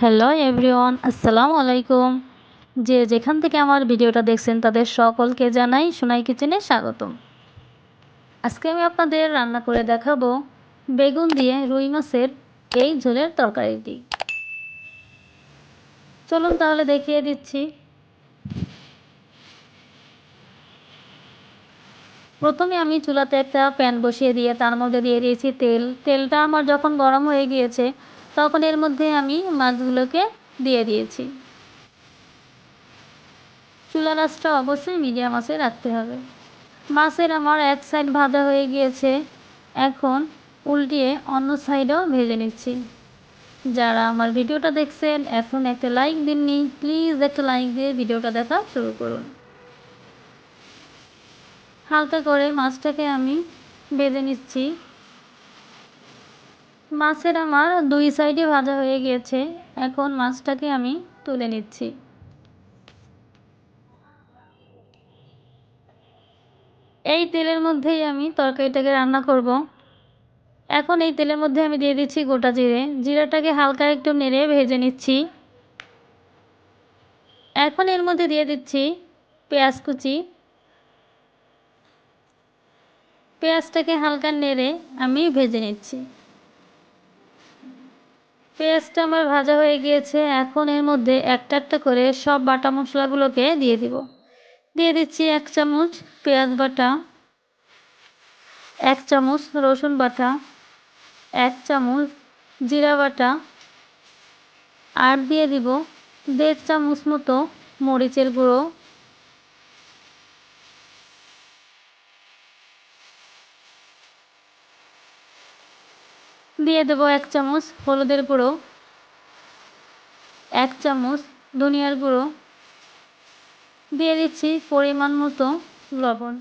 Hello everyone, আসসালামু আলাইকুম। যে যেখান থেকে আমার ভিডিওটা দেখছেন, তাদের সকলকে জানাই সোনাই কিচেনে স্বাগতম। আজকে আমি আপনাদের রান্না করে দেখাবো বেগুন দিয়ে রুই মাছের এই ঝোলের তরকারিটি। চলুন তাহলে দেখিয়ে দিচ্ছি। প্রথমে আমি চুলাতে একটা প্যান বসিয়ে দিয়ে তার মধ্যে দিয়ে দিয়েছি তেল। তেলটা আমার যখন গরম হয়ে গিয়েছে তখন এর মধ্যে আমি মাছগুলোকে দিয়ে দিয়েছি। চুলা রাসটা অবশ্যই মিডিয়াম আঁচে রাখতে হবে। মাছের আমার এক সাইড ভাজা হয়ে গিয়েছে। এখন উল্টিয়ে অন্য সাইডেও ভেজে নিচ্ছি। যারা আমার ভিডিওটা দেখছেন, এখন একটা লাইক দিননি প্লিজ একটা লাইক দিয়ে ভিডিওটা দেখা শুরু করুন। হালকা করে মাছটাকে আমি বেঁধে নিচ্ছি। মাছের আমার দুই সাইডে ভাজা হয়ে গিয়েছে। এখন মাছটাকে আমি তুলে নিচ্ছি। এই তেলের মধ্যেই আমি তরকারিটাকে রান্না করব। এখন এই তেলের মধ্যে আমি দিয়ে দিচ্ছি গোটা জিরে। জিরাটাকে হালকা একটু নেড়ে ভেজে নিচ্ছি। এখন এর মধ্যে দিয়ে দিচ্ছি পেঁয়াজ কুচি। পেঁয়াজটাকে হালকা নেড়ে আমি ভেজে নিচ্ছি। পেঁয়াজটা আমার ভাজা হয়ে গিয়েছে, এখন এর মধ্যে একটা একটা করে সব বাটা মশলাগুলোকে দিয়ে দিব। দিয়ে দিচ্ছি এক চামচ পেঁয়াজ বাটা, এক চামচ রসুন বাটা, এক চামচ জিরা বাটা, আর দিয়ে দিব দেড় চামচ মতো মরিচের গুঁড়ো। দিয়ে দেবো এক চামচ হলুদের গুঁড়ো, এক চামচ ধনিয়ার গুঁড়ো, দিয়ে দিচ্ছি পরিমাণ মতো লবণ।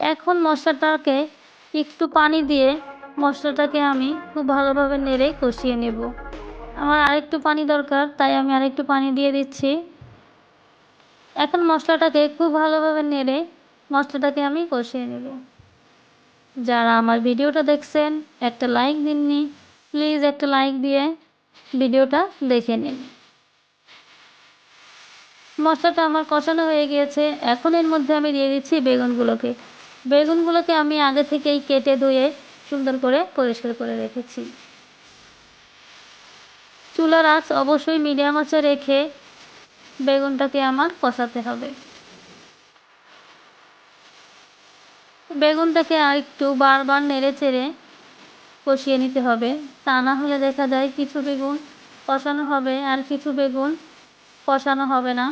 এখন মশলাটাকে একটু পানি দিয়ে মশলাটাকে আমি খুব ভালোভাবে নেড়ে কষিয়ে নেব। আমার আরেকটু পানি দরকার, তাই আমি আরেকটু পানি দিয়ে দিচ্ছি। এখন মশলাটাকে খুব ভালোভাবে নেড়ে মশলাটাকে আমি কষিয়ে নেব। যারা আমার ভিডিওটা দেখছেন, একটা লাইক দিননি প্লিজ একটা লাইক দিয়ে ভিডিওটা দেখে নিন। মশলাটা আমার কষানো হয়ে গিয়েছে, এখন এর মধ্যে আমি দিয়ে দিচ্ছি বেগুনগুলোকে। বেগুনগুলোকে আমি আগে থেকেই কেটে ধুয়ে সুন্দর করে পরিষ্কার করে রেখেছি। চুলার আঁচ অবশ্যই মিডিয়াম আঁচে রেখে বেগুনটাকে আমার কষাতে হবে। বেগুনটাকে আর একটু বারবার নেড়ে চেড়ে কষিয়ে নিতে হবে। তা না হলে দেখা যায় কিছু বেগুন কষানো হবে আর কিছু বেগুন কষানো হবে না।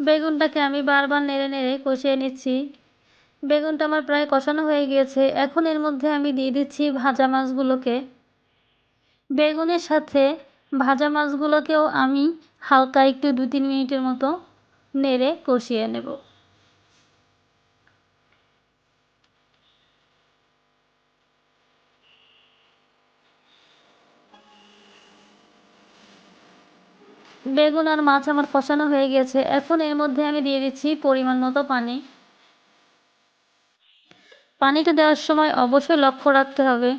বেগুনটাকে আমি বারবার নেড়ে নেড়ে কষিয়ে নিচ্ছি। বেগুনটা আমার প্রায় কষানো হয়ে গিয়েছে। এখন এর মধ্যে আমি দিয়ে দিচ্ছি ভাজা মাছগুলোকে। বেগুনের সাথে ভাজা মাছগুলোকেও আমি হালকা একটু দু তিন মিনিটের মতো নেড়ে কষিয়ে নেব। বেগুন আর মাছ আমার কষানো হয়ে গেছে। এখন এর মধ্যে আমি দিয়ে দিচ্ছি পরিমাণ মতো পানি। পানিটা দেওয়ার সময় অবশ্যই লক্ষ্য রাখতে হবে।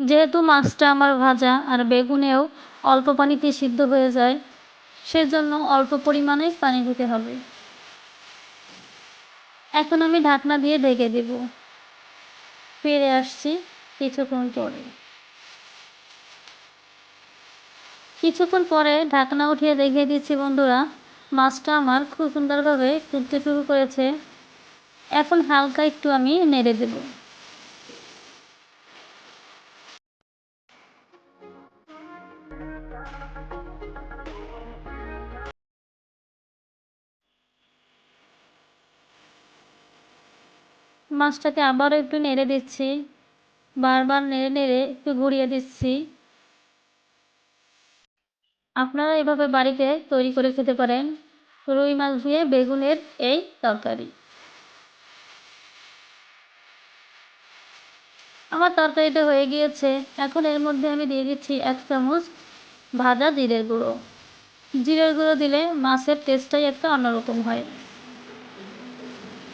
যেহেতু মাছটা আমার ভাজা আর বেগুনেও অল্প পানিতে সিদ্ধ হয়ে যায়, সেজন্য অল্প পরিমাণে পানি দিতে হবে। এখন আমি ঢাকনা দিয়ে ঢেকে দেব। ফিরে আসছি কিছুক্ষণ পরে। কিছুক্ষণ পরে ঢাকনা উঠিয়ে দেখিয়ে দিচ্ছি, বন্ধুরা, মাছটা আমার খুব সুন্দরভাবে ফুটতে শুরু করেছে। এখন হালকা একটু আমি নেড়ে দেব। মাছটাকে আবারও একটু নেড়ে দিচ্ছি। বারবার নেড়ে নেড়ে একটু ঘুরিয়ে দিচ্ছি। আপনারা এভাবে বাড়িতে তৈরি করে খেতে পারেন। রুই মাছ ধুয়ে বেগুনের এই তরকারি। আমার তরকারিটা হয়ে গিয়েছে। এখন এর মধ্যে আমি দিয়ে দিচ্ছি এক চামচ ভাজা জিরের গুঁড়ো। জিরের গুঁড়ো দিলে মাছের টেস্টটাই একটা অন্যরকম হয়।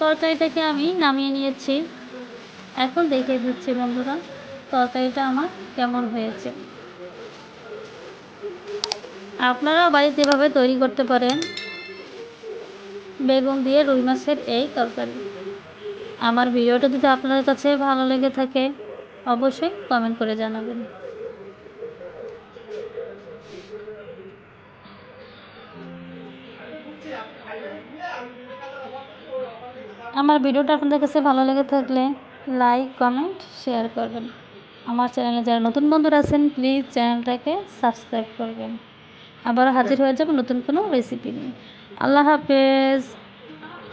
তরকারিটাকে আমি নামিয়ে নিয়েছি। এখন দেখে দিচ্ছি বন্ধুরা, তরকারিটা আমার কেমন হয়েছে। আপনারাও বাড়িতে এভাবে তৈরি করতে পারেন। বেগুন দিয়ে রুই মাছের এই তরকারি। আমার ভিডিওটা যদি আপনাদের কাছে ভালো লেগে থাকে, অবশ্যই কমেন্ট করে জানাবেন। আমার ভিডিওটা আপনাদের কাছে ভালো লেগে থাকলে লাইক কমেন্ট শেয়ার করবেন। আমার চ্যানেলে যারা নতুন বন্ধুরা আছেন প্লিজ চ্যানেলটাকে সাবস্ক্রাইব করবেন। আবার হাজির হয়ে যাব নতুন কোনো রেসিপি নিয়ে। আল্লাহ হাফেজ।